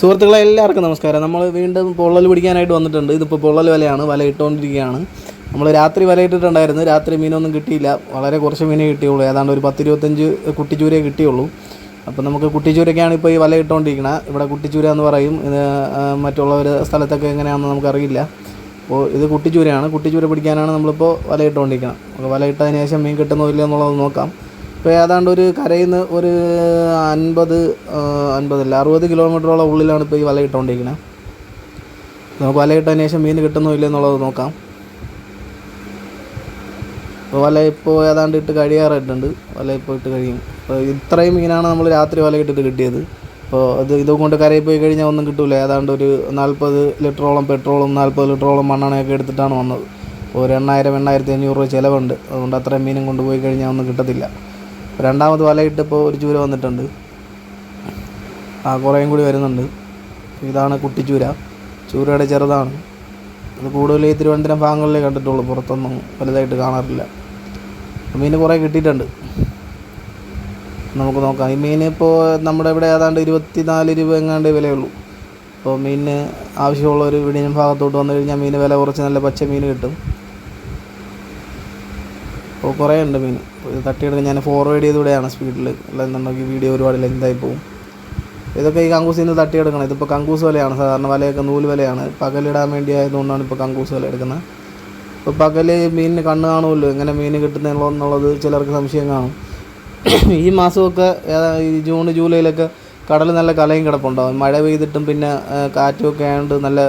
സുഹൃത്തുക്കളെ എല്ലാവർക്കും നമസ്കാരം. നമ്മൾ വീണ്ടും പൊള്ളൽ പിടിക്കാനായിട്ട് വന്നിട്ടുണ്ട്. ഇതിപ്പോൾ പൊള്ളൽ വലയാണ്. വല ഇട്ടുകൊണ്ടിരിക്കുകയാണ്. നമ്മൾ രാത്രി വല ഇട്ടിട്ടുണ്ടായിരുന്നു. രാത്രി മീനൊന്നും കിട്ടിയില്ല. വളരെ കുറച്ച് മീനേ കിട്ടിയുള്ളൂ. ഏതാണ്ട് ഒരു പത്തിരുപത്തഞ്ച് കുട്ടിച്ചൂരേ കിട്ടിയുള്ളൂ. അപ്പോൾ നമുക്ക് കുട്ടിച്ചൂരയ്ക്കാണ് ഇപ്പോൾ ഈ വല ഇട്ടുകൊണ്ടിരിക്കുന്നത് ഇവിടെ കുട്ടിച്ചൂര എന്ന് പറയും. ഇത് മറ്റുള്ള സ്ഥലത്തൊക്കെ എങ്ങനെയാണെന്ന് നമുക്കറിയില്ല. അപ്പോൾ ഇത് കുട്ടിച്ചൂരയാണ്. കുട്ടിച്ചൂര പിടിക്കാനാണ് നമ്മളിപ്പോൾ വല ഇട്ടുകൊണ്ടിരിക്കുന്നത് അപ്പോൾ വല ഇട്ടതിന് ശേഷം മീൻ കിട്ടുന്നോ ഇല്ലയോ എന്നുള്ളത് നോക്കാം. ഇപ്പോൾ ഏതാണ്ട് ഒരു കരയിൽ നിന്ന് ഒരു അൻപത് അൻപതല്ല അറുപത് കിലോമീറ്ററോളം ഉള്ളിലാണ് ഇപ്പോൾ ഈ വല ഇട്ടുകൊണ്ടിരിക്കുന്നത് നമുക്ക് വല ഇട്ടതിന് ശേഷം മീൻ കിട്ടുന്നോ ഇല്ല എന്നുള്ളത് നോക്കാം. ഇപ്പോൾ വല ഇപ്പോൾ ഏതാണ്ട് ഇട്ട് കഴിയാറായിട്ടുണ്ട്. വല ഇപ്പോൾ ഇട്ട് കഴിയും. അപ്പോൾ ഇത്രയും മീനാണ് നമ്മൾ രാത്രി വല ഇട്ടിട്ട് കിട്ടിയത്. അപ്പോൾ അത് ഇതുകൊണ്ട് കരയിൽ പോയി കഴിഞ്ഞാൽ ഒന്നും കിട്ടില്ല ഏതാണ്ട് ഒരു നാൽപ്പത് ലിറ്ററോളം പെട്രോളും നാൽപ്പത് ലിറ്ററോളം മണ്ണെണ്ണയൊക്കെ എടുത്തിട്ടാണ് വന്നത്. ഒരു എണ്ണായിരം എണ്ണായിരത്തി അഞ്ഞൂറ് രൂപ ചിലവുണ്ട്. അതുകൊണ്ട് അത്രയും മീനും കൊണ്ടുപോയി കഴിഞ്ഞാൽ ഒന്നും കിട്ടത്തില്ല. രണ്ടാമത് വല ഇട്ടിപ്പോൾ ഒരു ചൂര വന്നിട്ടുണ്ട്. ആ കുറേയും കൂടി വരുന്നുണ്ട്. ഇതാണ് കുട്ടിച്ചൂര ചൂരയുടെ ചെറുതാണ്. അത് കൂടുതൽ ഈ തിരുവനന്തപുരം ഭാഗങ്ങളിലേ കണ്ടിട്ടുള്ളൂ. പുറത്തൊന്നും വലുതായിട്ട് കാണാറില്ല. മീൻ കുറേ കിട്ടിയിട്ടുണ്ട്. നമുക്ക് നോക്കാം. ഈ മീൻ ഇപ്പോൾ നമ്മുടെ ഇവിടെ ഏതാണ്ട് ഇരുപത്തിനാല് രൂപ എങ്ങാണ്ട് വിലയുള്ളൂ. അപ്പോൾ മീനിന് ആവശ്യമുള്ളവർ വിടിഞ്ഞം ഭാഗത്തോട്ട് വന്നു കഴിഞ്ഞാൽ മീൻ വില കുറച്ച് നല്ല പച്ച മീൻ കിട്ടും. അപ്പോൾ കുറേ ഉണ്ട് മീൻ ഇത് തട്ടിയെടുക്കാൻ ഞാൻ ഫോർവേഡ് ചെയ്തുകൂടെയാണ് സ്പീഡിൽ അല്ലെന്നുണ്ടെങ്കിൽ വീഡിയോ ഒരുപാട് ലെങ്തായി പോകും. ഇതൊക്കെ ഈ കങ്കൂസിൽ നിന്ന് തട്ടിയെടുക്കണം. ഇതിപ്പോൾ കങ്കൂസ് വലയാണ്. സാധാരണ വലയൊക്കെ നൂൽ വലയാണ്. പകലിടാൻ വേണ്ടി ആയതുകൊണ്ടാണ് ഇപ്പോൾ കങ്കൂസ് വല എടുക്കുന്നത്. ഇപ്പോൾ പകൽ മീനിന് കണ്ണ് കാണുമല്ലോ. ഇങ്ങനെ മീൻ കിട്ടുന്നുള്ളൂ എന്നുള്ളത് ചിലർക്ക് സംശയം കാണും. ഈ മാസമൊക്കെ ഈ ജൂൺ ജൂലൈയിലൊക്കെ കടൽ നല്ല കലയും കിടപ്പുണ്ടാവും. മഴ പെയ്തിട്ടും പിന്നെ കാറ്റുമൊക്കെ ആയതുകൊണ്ട് നല്ല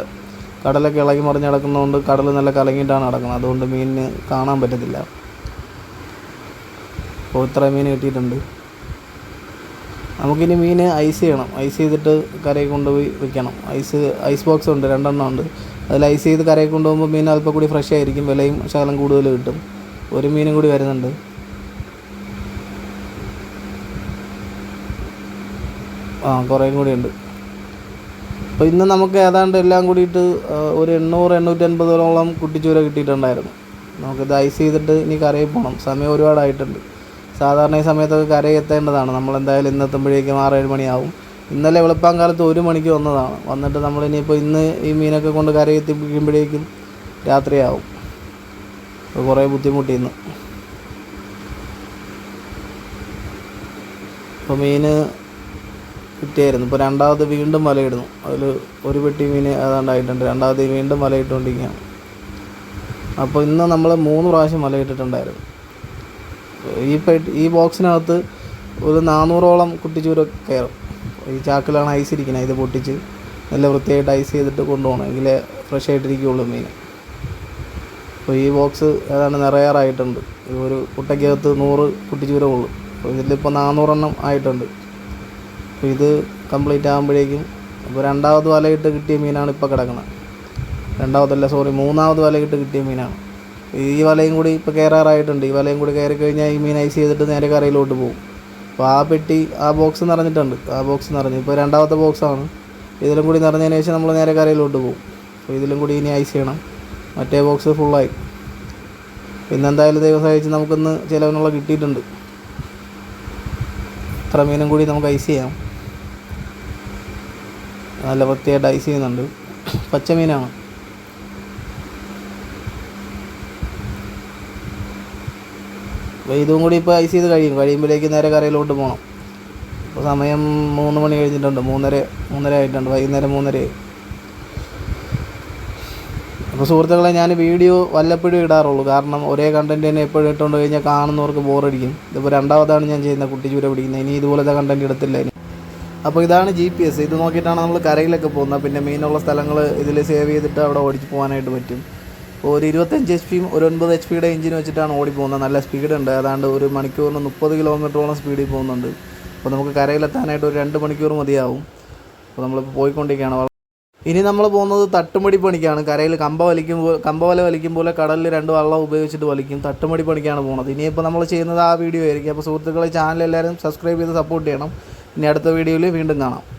കടലൊക്കെ ഇളകി മറിഞ്ഞ് കിടക്കുന്നതുകൊണ്ട് കടൽ നല്ല കലങ്ങിയിട്ടാണ് നടക്കുന്നത്. അതുകൊണ്ട് മീനിന് കാണാൻ പറ്റത്തില്ല. ഇത്ര മീൻ കിട്ടിയിട്ടുണ്ട്. നമുക്കിനി മീൻ ഐസ് ചെയ്യണം. ഐസ് ചെയ്തിട്ട് കരയിൽ കൊണ്ടുപോയി വെക്കണം. ഐസ് ഐസ് ബോക്സ് ഉണ്ട് രണ്ടെണ്ണം ഉണ്ട്. അതിൽ ഐസ് ചെയ്ത് കരയിൽ കൊണ്ടുപോകുമ്പോൾ മീൻ അല്പം കൂടി ഫ്രഷ് ആയിരിക്കും വിലയും ശകലം കൂടുതൽ കിട്ടും. ഒരു മീനും കൂടി വരുന്നുണ്ട്. ആ കുറേയും കൂടി ഉണ്ട്. അപ്പോൾ ഇന്ന് നമുക്ക് ഏതാണ്ട് എല്ലാം കൂടിയിട്ട് ഒരു എണ്ണൂറ് എണ്ണൂറ്റി അൻപതോളം കുട്ടിച്ചൂര കിട്ടിയിട്ടുണ്ടായിരുന്നു. നമുക്കിത് ഐസ് ചെയ്തിട്ട് ഇനി കറിയിൽ പോകണം. സമയം ഒരുപാടായിട്ടുണ്ട്. സാധാരണ ഈ സമയത്തൊക്കെ കരയെത്തേണ്ടതാണ് നമ്മൾ എന്തായാലും ഇന്ന് എത്തുമ്പോഴേക്കും ആറേഴ് മണിയാവും. ഇന്നലെ വെളുപ്പാൻ കാലത്ത് ഒരു മണിക്ക് വന്നതാണ്. വന്നിട്ട് നമ്മൾ ഇനിയിപ്പോൾ ഇന്ന് ഈ മീനൊക്കെ കൊണ്ട് കരയെത്തിപ്പിക്കുമ്പോഴേക്കും രാത്രിയാവും. അപ്പോൾ കുറേ ബുദ്ധിമുട്ടി ഇന്ന്. അപ്പോൾ മീൻ കിട്ടിയായിരുന്നു. ഇപ്പോൾ രണ്ടാമത് വീണ്ടും വലയിടുന്നു. അതിൽ ഒരു പെട്ടി മീൻ ഏതാണ്ടായിട്ടുണ്ട്. രണ്ടാമത് വീണ്ടും വലയിട്ടുകൊണ്ടിരിക്കുകയാണ് അപ്പോൾ ഇന്ന് നമ്മൾ മൂന്ന് പ്രാവശ്യം വലയിട്ടിട്ടുണ്ടായിരുന്നു. ഈ പെട്ടി ഈ ബോക്സിനകത്ത് ഒരു നാനൂറോളം കുട്ടിച്ചൂര കയറും. ഈ ചാക്കിലാണ് ഐസ് ഇരിക്കുന്നത്. ഇത് പൊട്ടിച്ച് നല്ല വൃത്തിയായിട്ട് ഐസ് ചെയ്തിട്ട് കൊണ്ടുപോകണം. എങ്കിലേ ഫ്രഷ് ആയിട്ടിരിക്കുകയുള്ളൂ മീൻ. അപ്പോൾ ഈ ബോക്സ് ഏതാണ്ട് നിറയാറായിട്ടുണ്ട്. ഒരു കുട്ടയ്ക്കകത്ത് നൂറ് കുട്ടിച്ചൂര ഉള്ളൂ. അപ്പോൾ ഇതിലിപ്പോൾ നാനൂറെണ്ണം ആയിട്ടുണ്ട്. അപ്പോൾ ഇത് കംപ്ലീറ്റ് ആകുമ്പോഴേക്കും അപ്പോൾ രണ്ടാമത് വലയിട്ട് കിട്ടിയ മീനാണ് ഇപ്പോൾ കിടക്കുന്നത്. രണ്ടാമതല്ല സോറി മൂന്നാമത് വലയിട്ട് കിട്ടിയ മീനാണ്. ഈ വലയും കൂടി ഇപ്പോൾ കയറാറായിട്ടുണ്ട് ഈ വലയും കൂടി കയറി കഴിഞ്ഞാൽ ഈ മീൻ ഐസ് ചെയ്തിട്ട് നേരെ കരയിലോട്ട് പോകും. അപ്പോൾ ആ പെട്ടി ആ ബോക്സ് നിറഞ്ഞിട്ടുണ്ട്. ആ ബോക്സ് നിറഞ്ഞു. ഇപ്പോൾ രണ്ടാമത്തെ ബോക്സാണ് ഇതിലും കൂടി നിറഞ്ഞതിന് ശേഷം നമ്മൾ നേരെ കരയിലോട്ട് പോകും. അപ്പോൾ ഇതിലും കൂടി ഇനി ഐസ് ചെയ്യണം. മറ്റേ ബോക്സ് ഫുള്ളായി ഇന്നെന്തായാലും ദൈവം സഹായിച്ച് നമുക്കിന്ന് ചിലവിനുള്ള കിട്ടിയിട്ടുണ്ട്. ഇത്ര മീനും കൂടി നമുക്ക് ഐസ് ചെയ്യാം. നല്ല വൃത്തിയായിട്ട് ഐസ് ചെയ്യുന്നുണ്ട്. പച്ച അപ്പോൾ ഇതും കൂടി ഇപ്പോൾ ഐസ് ചെയ്ത് കഴിയും. കഴിയുമ്പോഴേക്ക് നേരെ കരയിലോട്ട് പോകണം ഇപ്പോൾ സമയം മൂന്ന് മണി കഴിഞ്ഞിട്ടുണ്ട്. മൂന്നര മൂന്നര ആയിട്ടുണ്ട്. വൈകുന്നേരം മൂന്നരയായി. അപ്പോൾ സുഹൃത്തുക്കളെ ഞാൻ വീഡിയോ വല്ലപ്പോഴും ഇടാറുള്ളൂ. കാരണം ഒരേ കണ്ടന്റ് തന്നെ എപ്പോഴും ഇട്ടുകൊണ്ട് കഴിഞ്ഞാൽ കാണുന്നവർക്ക് ബോറടിക്കും. ഇതിപ്പോൾ രണ്ടാമതാണ് ഞാൻ ചെയ്യുന്ന ചൂര പിടിക്കുന്നത്. ഇനി ഇതുപോലത്തെ കണ്ടന്റ് ഇടത്തില്ല ഇനി. അപ്പോൾ ഇതാണ് ജി പി എസ് ഇത് നോക്കിയിട്ടാണ് നമ്മൾ കരയിലൊക്കെ പോകുന്നത്. പിന്നെ മീനുള്ള സ്ഥലങ്ങൾ ഇതിൽ സേവ് ചെയ്തിട്ട് അവിടെ ഓടിച്ച് പോകാനായിട്ട് പറ്റും. ഒരു ഇരുപത്തഞ്ച് എച്ച് പിയും ഒരു ഒൻപത് എച്ച് പിയുടെ എഞ്ചിൻ വെച്ചിട്ടാണ് ഓടി പോകുന്നത് നല്ല സ്പീഡുണ്ട് അതാണ്ട് ഒരു മണിക്കൂറിന് മുപ്പത് കിലോമീറ്ററോളം സ്പീഡിൽ പോകുന്നുണ്ട്. അപ്പോൾ നമുക്ക് കരയിലെത്താനായിട്ട് ഒരു രണ്ട് മണിക്കൂർ മതിയാവും. അപ്പോൾ നമ്മളിപ്പോൾ പോയിക്കൊണ്ടിരിക്കുകയാണ്. ഇനി നമ്മൾ പോകുന്നത് തട്ടുമടി പണിക്കാണ്. കരയിൽ കമ്പ വലിക്കുമ്പോൾ കമ്പ വല വലിക്കും പോലെ കടലിൽ രണ്ട് വള്ളം ഉപയോഗിച്ചിട്ട് വലിക്കും. തട്ടുമടി പണിക്കാണ് പോകുന്നത്. ഇനിയിപ്പോൾ നമ്മൾ ചെയ്യുന്നത് ആ വീഡിയോ ആയിരിക്കും. അപ്പോൾ സുഹൃത്തുക്കളെ ചാനൽ എല്ലാവരും സബ്സ്ക്രൈബ് ചെയ്ത് സപ്പോർട്ട് ചെയ്യണം. ഇനി അടുത്ത വീഡിയോയിൽ വീണ്ടും കാണാം.